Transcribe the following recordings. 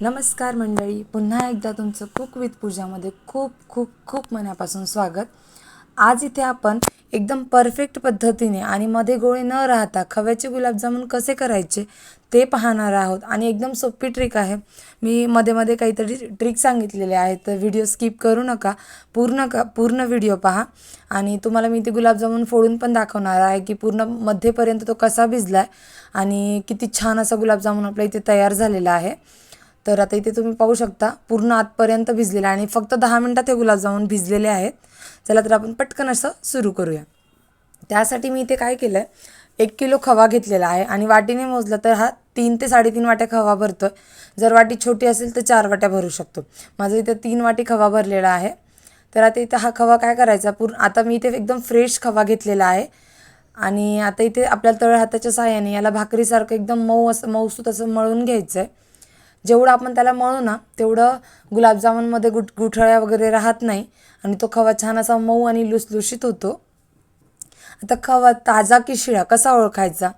नमस्कार मंडळी पुन्हा एकदा तुमचं कुक विथ पूजामध्ये खूप खूप खूप मनापासून स्वागत. आज इथे आपण एकदम परफेक्ट पद्धतीने आणि मध्ये गोळे न राहता खव्याचे गुलाबजामुन कसे करायचे ते पाहणार आहोत. आणि एकदम सोपी ट्रिक आहे. मी मध्ये मध्ये काहीतरी ट्रिक सांगितलेले आहेत तर व्हिडिओ स्किप करू नका. पूर्ण का पूर्ण व्हिडिओ पहा. आणि तुम्हाला मी ते गुलाबजामुन फोडून पण दाखवणार आहे की पूर्ण मध्येपर्यंत तो कसा भिजला आहे आणि किती छान असा गुलाबजामुन आपल्या इथे तयार झालेला आहे. तर आता इथे तुम्ही पाहू शकता पूर्ण आतपर्यंत भिजलेलं आहे आणि फक्त दहा मिनटात हे गुलाबजामुन भिजलेले आहेत. चला तर आपण पटकन असं सुरू करूया. त्यासाठी मी इथे काय केलं आहे एक किलो खवा घेतलेला आहे आणि वाटीने मोजलं तर हा तीन ते साडेतीन वाट्या खवा भरतो आहे जर वाटी छोटी असेल तर चार वाट्या भरू शकतो. माझं इथे तीन वाटी खवा भरलेला आहे. तर आता इथे हा खवा काय करायचा पूर्ण आता मी इथे एकदम फ्रेश खवा घेतलेला आहे. आणि आता इथे आपल्या तळ हाताच्या साहाय्याने याला भाकरीसारखं एकदम मऊ असं मऊसूत असं मळून घ्यायचं आहे जेवढं आपण त्याला मळू ना तेवढं गुलाबजामुनमध्ये गुट गुठळ्या वगैरे राहत नाही. आणि तो खवा छान असा मऊ आणि लुसलुशीत होतो. आता खवा ताजा की शिळा कसा ओळखायचा?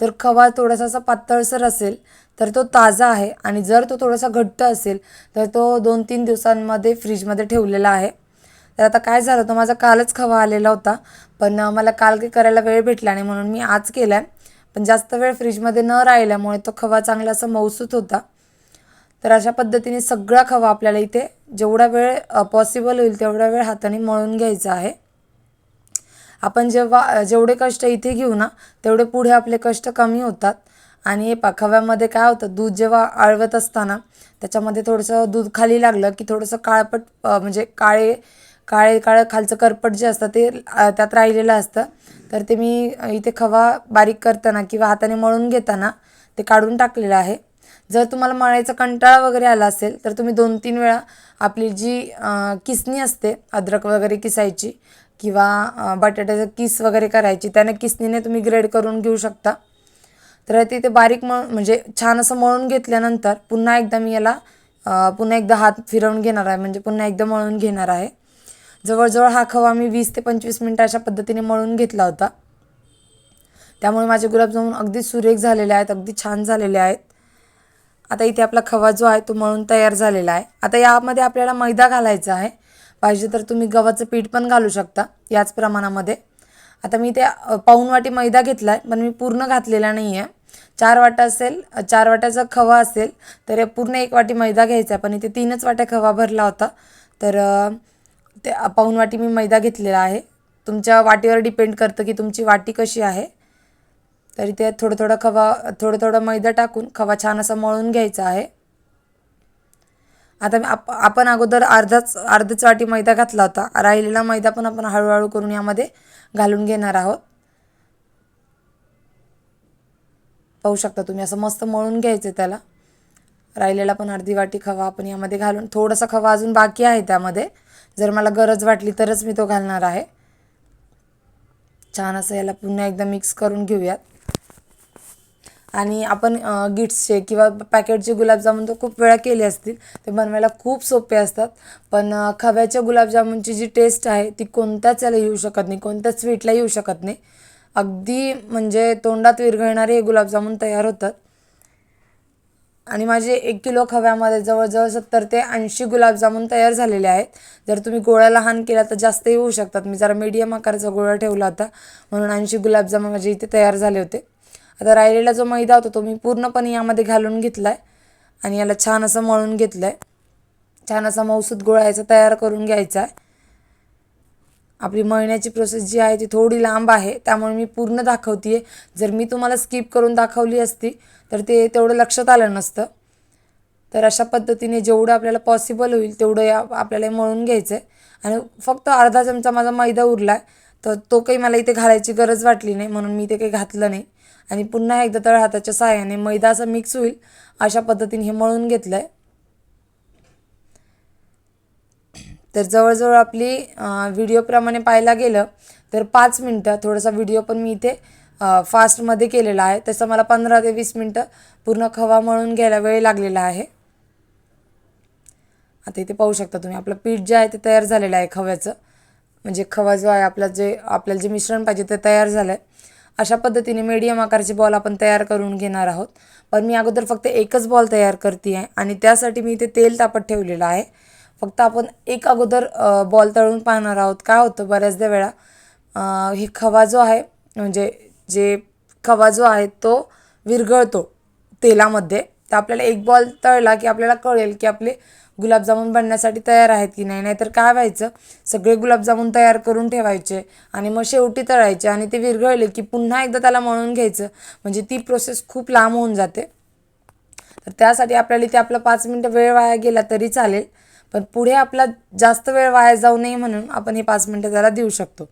तर खवा थोडासा असा पातळसर असेल तर तो ताजा आहे. आणि जर तो थोडासा घट्ट असेल तर तो दोन तीन दिवसांमध्ये फ्रीजमध्ये ठेवलेला आहे. तर आता काय झालं तर माझा कालच खवा आलेला होता. पण मला काल काही करायला वेळ भेटला नाही म्हणून मी आज केला आहे पण जास्त वेळ फ्रीजमध्ये न राहिल्यामुळे तो खवा चांगला असा मौसूत होता. तर अशा पद्धतीने सगळा खवा आपल्याला इथे जेवढा वेळ पॉसिबल होईल तेवढा वेळ हाताने मळून घ्यायचा आहे. आपण जेव्हा जेवढे कष्ट इथे घेऊ ना तेवढे पुढे आपले कष्ट कमी होतात. आणि पा खव्यामध्ये काय होतं दूध जेव्हा आळवत असताना त्याच्यामध्ये थोडंसं दूध खाली लागलं की थोडंसं काळपट म्हणजे काळे काळे काळं खालचं करपट जे असतं ते त्यात राहिलेलं असतं. तर ते मी इथे खवा बारीक करताना किंवा हाताने मळून घेताना ते काढून टाकलेलं आहे. जर तुम्हाला मळायचा कंटाळा वगैरे आला असेल तर तुम्ही दोन तीन वेळा आपली जी किसणी असते अद्रक वगैरे किसायची किंवा बटाट्याचं किस वगैरे करायची त्याने किसनीने तुम्ही ग्रेड करून घेऊ शकता. तर तिथे बारीक मळ म्हणजे छान असं मळून घेतल्यानंतर पुन्हा एकदा मी याला पुन्हा एकदा हात फिरवून घेणार आहे म्हणजे पुन्हा एकदा मळून घेणार आहे. जवळजवळ हा खवा मी वीस ते पंचवीस मिनटं अशा पद्धतीने मळून घेतला होता. त्यामुळे माझे गुलाबजामुन अगदी सुरेख झालेले आहेत अगदी छान झालेले आहेत. आता इथे आपला खवा जो आहे तो मळून तयार झालेला आहे. आता यामध्ये आपल्याला मैदा घालायचा आहे. पाहिजे तर तुम्ही गव्हाचं पीठ पण घालू शकता याच प्रमाणामध्ये. आता मी ते पाऊन वाटी मैदा घेतला आहे पण मी पूर्ण घातलेला नाही आहे चार वाटा असेल चार वाट्याचा खवा असेल तर पूर्ण एक वाटी मैदा घ्यायचा आहे. पण इथे तीनच वाट्या खवा भरला होता. तर ते पाऊन वाटी मी मैदा घेतलेला आहे. तुमच्या वाटीवर डिपेंड करतं की तुमची वाटी कशी आहे. तरी ते थोडं थोडं खवा थोडं थोडं मैदा टाकून खवा छान असा मळून घ्यायचा आहे. आता आप आपण अगोदर अर्धाच अर्धच वाटी मैदा घातला होता. राहिलेला मैदा पण आपण हळूहळू करून यामध्ये घालून घेणार आहोत. पाहू शकता तुम्ही असं मस्त मळून घ्यायचं त्याला. राहिलेला पण अर्धी वाटी खवा आपण यामध्ये घालून थोडासा खवा अजून बाकी आहे त्यामध्ये. जर मला गरज वाटली तरच मी तो घालणार आहे. छान असं याला पुन्हा एकदा मिक्स करून घेऊयात. आणि आपण गिट्सचे किंवा पॅकेटचे गुलाबजामुन तर खूप वेळा केले असतील. ते बनवायला खूप सोपे असतात. पण खव्याच्या गुलाबजामुनची जी टेस्ट आहे ती कोणत्याच याला येऊ शकत नाही कोणत्याच स्वीटला येऊ शकत नाही. अगदी म्हणजे तोंडात विरघळणारे हे गुलाबजामुन तयार होतात. आणि माझे एक किलो खव्यामध्ये जवळजवळ सत्तर ते ऐंशी गुलाबजामुन तयार झालेले आहेत. जर तुम्ही गोळा लहान केला तर जास्तही होऊ शकतात. मी जरा मीडियम आकाराचा गोळा ठेवला होता. म्हणून ऐंशी गुलाबजामुन माझे इथे तयार झाले होते. आता राहिलेला जो मैदा होता तो मी पूर्णपणे यामध्ये घालून घेतला आहे आणि याला छान असं मळून घेतलं आहे छान असा मौसूद गोळायचा तयार करून घ्यायचा आहे. आपली मळण्याची प्रोसेस जी आहे ती थोडी लांब आहे त्यामुळे मी पूर्ण दाखवते आहे जर मी तुम्हाला स्किप करून दाखवली असती तर ते तेवढं लक्षात आलं नसतं. तर अशा पद्धतीने जेवढं आपल्याला पॉसिबल होईल तेवढं या आपल्याला मळून घ्यायचं आहे आणि फक्त अर्धा चमचा माझा मैदा उरला आहे तर तो काही मला इथे घालायची गरज वाटली नाही म्हणून मी ते काही घातलं नाही. आणि पुन्हा एकदा तळ हाताच्या सहाय्याने मैदा असं मिक्स होईल. अशा पद्धतीने हे मळून घेतलं आहे तर जवळजवळ आपली व्हिडिओप्रमाणे पाहायला गेलं तर पाच मिनटं थोडासा व्हिडिओ पण मी इथे फास्टमध्ये केलेला आहे. तसं मला पंधरा ते वीस मिनटं पूर्ण खवा मळून घ्यायला वेळ लागलेला आहे. आता इथे पाहू शकता तुम्ही आपलं पीठ जे आहे ते तयार झालेलं आहे खव्याचं. म्हणजे खवा जो आहे आपला जे आपल्याला जे मिश्रण पाहिजे ते तयार झालं आहे अशा पद्धतीने मीडियम आकाराचे बॉल आपण तयार करून घेणार आहोत. पण मी अगोदर फक्त एकच बॉल तयार करते आहे आणि त्यासाठी मी इथे तेल तापत ठेवलेलं आहे. फक्त आपण एक अगोदर बॉल तळून पाहणार आहोत काय होतं बऱ्याचदा वेळा. हे खवा जो आहे म्हणजे जे खवा जो आहे तो विरघळतो तेलामध्ये. तर आपल्याला एक बॉल तळला की आपल्याला कळेल की आपले गुलाबजामुन बनण्यासाठी तयार आहेत की नाही? नाहीतर काय व्हायचं? सगळे गुलाबजामुन तयार करून ठेवायचे आणि मग शेवटी तळायचे आणि ते विरघळले की पुन्हा एकदा त्याला मळून घ्यायचं. म्हणजे ती प्रोसेस खूप लांब होऊन जाते. तर त्यासाठी आपल्याला इथे आपला पाच मिनटं वेळ वाया गेला तरी चालेल. पण पुढे आपला जास्त वेळ वाया जाऊ नये म्हणून आपण हे पाच मिनटं त्याला देऊ शकतो.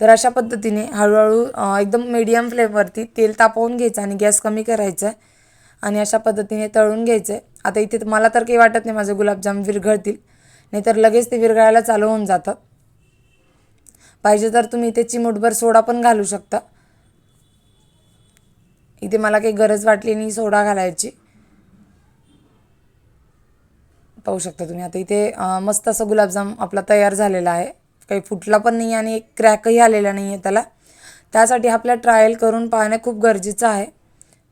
तर अशा पद्धतीने हळूहळू एकदम मीडियम फ्लेमवरती तेल तापवून घ्यायचं आणि गॅस कमी करायचा आहे. आणि अशा पद्धतीने तळून घ्यायचं. आहे आता इथे तर मला तर काही वाटत नाही माझे गुलाबजाम विरघळतील. नाहीतर लगेच ते विरघळायला चालू होऊन जातात पाहिजे तर तुम्ही इथे चिमूटभर सोडा पण घालू शकता. इथे मला काही गरज वाटली नाही सोडा घालायची. पाहू शकता तुम्ही. आता इथे मस्त असं गुलाबजाम आपला तयार झालेला आहे. काही फुटला पण नाही आणि एक क्रॅकही आलेला नाही आहे त्याला. त्यासाठी आपल्या ट्रायल करून पाहणे खूप गरजेचं आहे.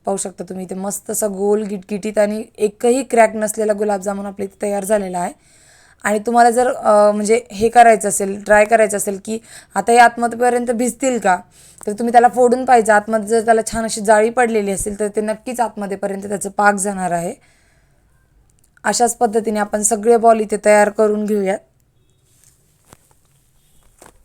पाहू शकता तुम्ही इथे मस्त असं गोल गिटगिटीत आणि एकही क्रॅक नसलेला गुलाबजामुन आपल्या इथे तयार झालेला आहे. आणि तुम्हाला जर म्हणजे हे करायचं असेल ट्राय करायचं असेल की आता हे आतमध्येपर्यंत भिजतील का? तर तुम्ही त्याला फोडून पाहिजे. आतमध्ये जर त्याला छान अशी जाळी पडलेली असेल तर ते नक्कीच आतमध्येपर्यंत त्याचं पाक जाणार आहे. अशाच पद्धतीने आपण सगळे बॉल इथे तयार करून घेऊयात.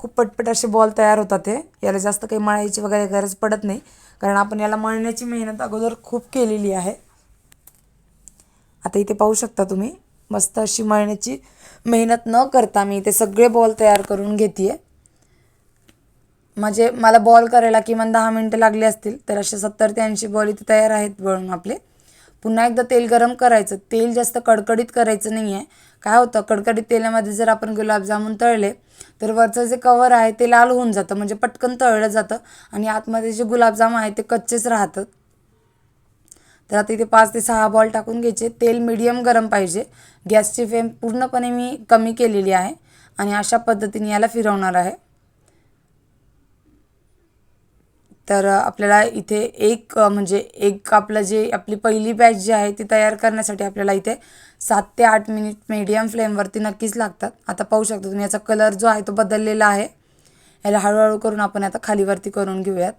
खूप पटपट असे बॉल तयार होतात हे. याला जास्त काही मळायची वगैरे गरज पडत नाही. कारण आपण याला मळण्याची मेहनत अगोदर खूप केलेली आहे. आता इथे पाहू शकता तुम्ही मस्त अशी मळण्याची मेहनत न करता मी इथे सगळे बॉल तयार करून घेते आहे म्हणजे मला बॉल करायला किमान दहा मिनटं लागली असतील तर असे सत्तर ते ऐंशी बॉल इथे तयार आहेत वळून आपले. पुन्हा एकदा तेल गरम करायचं. तेल जास्त कडकडीत करायचं नाही आहे काय होतं कडकडीत तेलामध्ये जर आपण गुलाबजामुन तळले तर वरचं जे कवर आहे ते लाल होऊन जातं म्हणजे पटकन तळलं जातं आणि आतमध्ये जे गुलाबजाम आहे ते कच्चेच राहतात. तर आता इथे पाच ते सहा बॉल टाकून घ्यायचे. तेल मीडियम गरम पाहिजे. गॅसची फ्लेम पूर्णपणे मी कमी केलेली आहे आणि अशा पद्धतीने याला फिरवणार आहे. तर आपल्याला इथे एक म्हणजे एक आपलं जे आपली पहिली बॅच जी आहे ती तयार करण्यासाठी आपल्याला इथे सात ते आठ मिनिट मीडियम फ्लेमवरती नक्कीच लागतात. आता पाहू शकता तुम्ही याचा कलर जो आहे तो बदललेला आहे. याला हळूहळू करून आपण आता खालीवरती करून घेऊयात.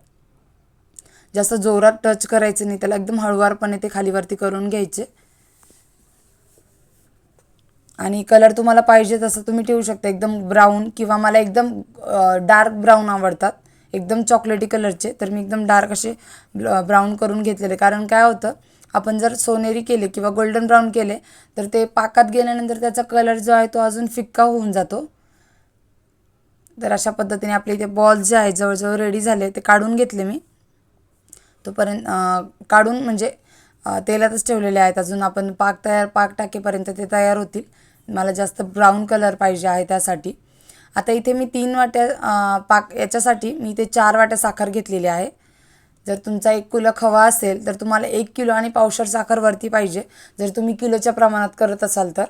जास्त जोरात टच करायचं नाही त्याला एकदम हळुवारपणे ते खालीवरती करून घ्यायचे. आणि कलर तुम्हाला पाहिजे तसं तुम्ही ठेवू शकता. एकदम ब्राऊन किंवा मला एकदम डार्क ब्राऊन आवडतात. एकदम चॉकलेटी कलरचे तर मी एकदम डार्क असे ब्राऊन करून घेतलेले. कारण काय होतं आपण जर सोनेरी केले किंवा गोल्डन ब्राऊन केले तर ते पाकात गेल्यानंतर त्याचा कलर जो आहे तो अजून फिक्का होऊन जातो. तर अशा पद्धतीने आपले इथे बॉल्स जे आहे जवळजवळ रेडी झाले ते काढून घेतले मी. तोपर्यंत काढून म्हणजे तेलातच ठेवलेले आहेत. अजून आपण पाक तयार पाक टाकेपर्यंत ते तयार होतील. मला जास्त ब्राऊन कलर पाहिजे आहे त्यासाठी. आता इथे मी तीन वाट्या पाक याच्यासाठी मी इथे चार वाट्या साखर घेतलेली आहे. जर तुमचा एक कुलक हवा असेल तर तुम्हाला एक किलो आणि पावशर साखर वरती पाहिजे. जर तुम्ही किलोच्या प्रमाणात करत असाल तर.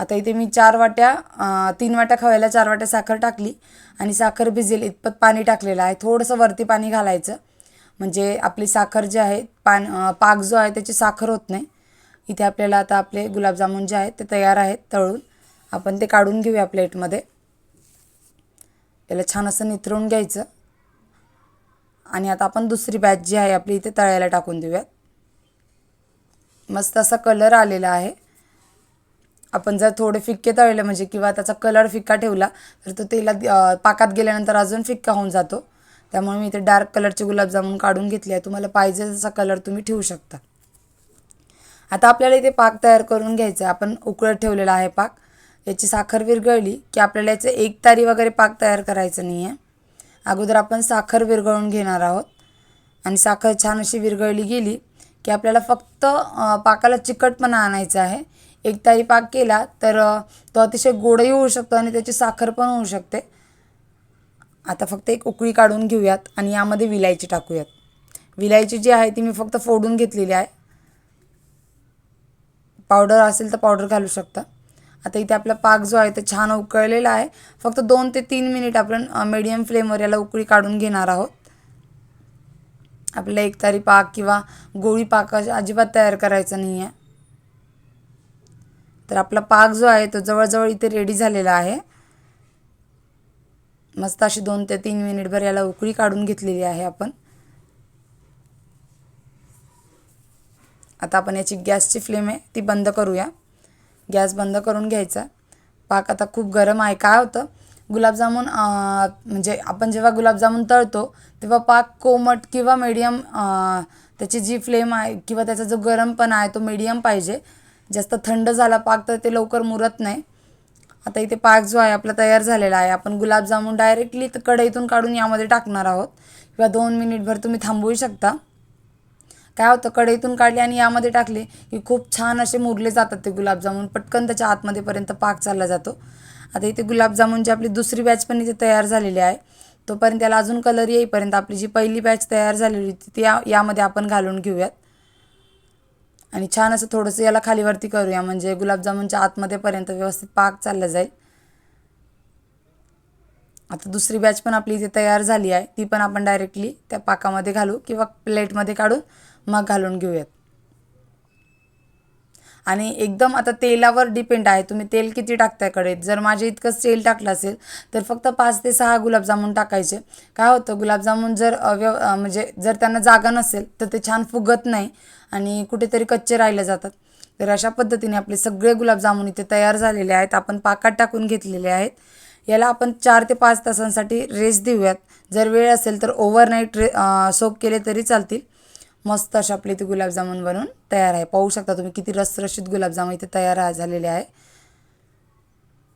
आता इथे मी चार वाट्या तीन वाट्या खव्याला चार वाट्या साखर टाकली आणि साखर भिजेल इतपत पाणी टाकलेलं आहे. थोडंसं वरती पाणी घालायचं. म्हणजे आपली साखर जी आहे पान पाक जो आहे त्याची साखर होत नाही. इथे आपल्याला आता आपले गुलाबजामुन जे आहेत ते तयार आहेत तळून. आपण ते काढून घेऊया प्लेटमध्ये याला छान असं निथरून घ्यायचं. आणि आता आपण दुसरी बॅच जी आहे आपली इथे तळायला टाकून देऊयात. मस्त असा कलर आलेला आहे. आपण जर थोडे फिक्के तळले म्हणजे किंवा त्याचा कलर फिक्का ठेवला तर तो तेला पाकात गेल्यानंतर अजून फिक्का होऊन जातो. त्यामुळे मी इथे डार्क कलरचे गुलाबजामुन काढून घेतले आहे. तुम्हाला पाहिजे तसा कलर तुम्ही ठेवू शकता. आता आपल्याला इथे पाक तयार करून घ्यायचा आहे. आपण उकळत ठेवलेला आहे पाक. याची साखर विरघळली की आपल्याला याचं एक तारी वगैरे पाक तयार करायचं नाही आहे अगोदर आपण साखर विरघळून घेणार आहोत. आणि साखर छान अशी विरघळली गेली की आपल्याला फक्त पाकाला चिकटपणा आणायचा आहे. एक तारी पाक केला तर तो अतिशय गोडही होऊ शकतो आणि त्याची साखर पण होऊ शकते. आता फक्त एक उकळी काढून घेऊयात आणि यामध्ये विलायची टाकूयात. विलायची जी आहे ती मी फक्त फोडून घेतलेली आहे. पावडर असेल तर पावडर घालू शकता. आता इथे आपला पाक जो आहे तो छान उकळलेला आहे. फक्त दोन ते तीन मिनिट आपण मीडियम फ्लेमवर याला उकळी काढून घेणार आहोत. आपल्याला एकतारी पाक किंवा गोळी पाक अजिबात तयार करायचा नाही आहे तर आपला पाक जो आहे तो जवळजवळ इथे रेडी झालेला आहे. मस्त अशी दोन ते तीन मिनिटभर याला उकळी काढून घेतलेली आहे आपण. आता आपण याची गॅसची फ्लेम आहे ती बंद करूया. गॅस बंद करून घ्यायचा. पाक आता खूप गरम आहे. काय होतं? गुलाबजामुन म्हणजे आपण जेव्हा गुलाबजामुन तळतो तेव्हा पाक कोमट किंवा मीडियम त्याची जी फ्लेम आहे किंवा त्याचा जो गरमपणा आहे तो मीडियम पाहिजे. जास्त थंड झाला पाक तर ते लवकर मुरत नाही. आता इथे पाक जो आहे आपला तयार झालेला आहे. आपण गुलाबजामुन डायरेक्टली कढईतून काढून यामध्ये टाकणार आहोत. किंवा दोन मिनिटभर तुम्ही थांबवू शकता. काय होतं कढईतून काढले आणि यामध्ये टाकले की खूप छान असे मुरले जातात ते गुलाबजामुन. पटकन त्याच्या आतमध्येपर्यंत पाक चालला जातो. आता इथे गुलाबजामुनची आपली दुसरी बॅच पण इथे तयार झालेली आहे. तोपर्यंत त्याला अजून कलर येईपर्यंत आपली जी पहिली बॅच तयार झालेली होती ती या यामध्ये आपण घालून घेऊयात. आणि छान असं थोडंसं याला खालीवरती करूया म्हणजे गुलाबजामुनच्या आतमध्येपर्यंत व्यवस्थित पाक चालला जाईल. आता दुसरी बॅच पण आपली इथे तयार झाली आहे. ती पण आपण डायरेक्टली त्या पाकामध्ये घालू किंवा प्लेटमध्ये काढून मग घालून घेऊयात. आणि एकदम आता तेलावर डिपेंड आहे. तुम्ही तेल किती टाकताय जर माझे इतकंच तेल टाकलं असेल तर फक्त पाच ते सहा गुलाबजामुन टाकायचे. काय होतं? गुलाबजामुन जर व्यव म्हणजे जर त्यांना जागा नसेल तर ते छान फुगत नाही आणि कुठेतरी कच्चे राहिले जातात. तर अशा पद्धतीने आपले सगळे गुलाबजामुन इथे तयार झालेले आहेत. आपण पाकात टाकून घेतलेले आहेत. याला आपण चार ते पाच तासांसाठी रेस्ट देऊयात. जर वेळ असेल तर ओव्हरनाईट रे सोप केले तरी चालतील. मस्त अशी आपली ती गुलाबजामुन बनवून तयार आहे. पाहू शकता तुम्ही किती रसरशीत गुलाबजामुन इथे तयार झालेले आहे.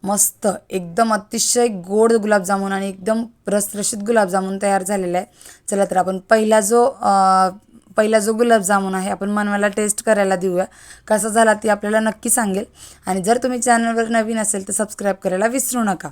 मस्त एकदम अतिशय गोड गुलाबजामुन आणि एकदम रसरशीत गुलाबजामुन तयार झालेलं आहे. चला तर आपण पहिला जो पहिला जो गुलाबजामुन आहे आपण मनवाला टेस्ट करायला देऊया. कसा झाला ती आपल्याला नक्की सांगेल. आणि जर तुम्ही चॅनलवर नवीन असेल तर सबस्क्राईब करायला विसरू नका.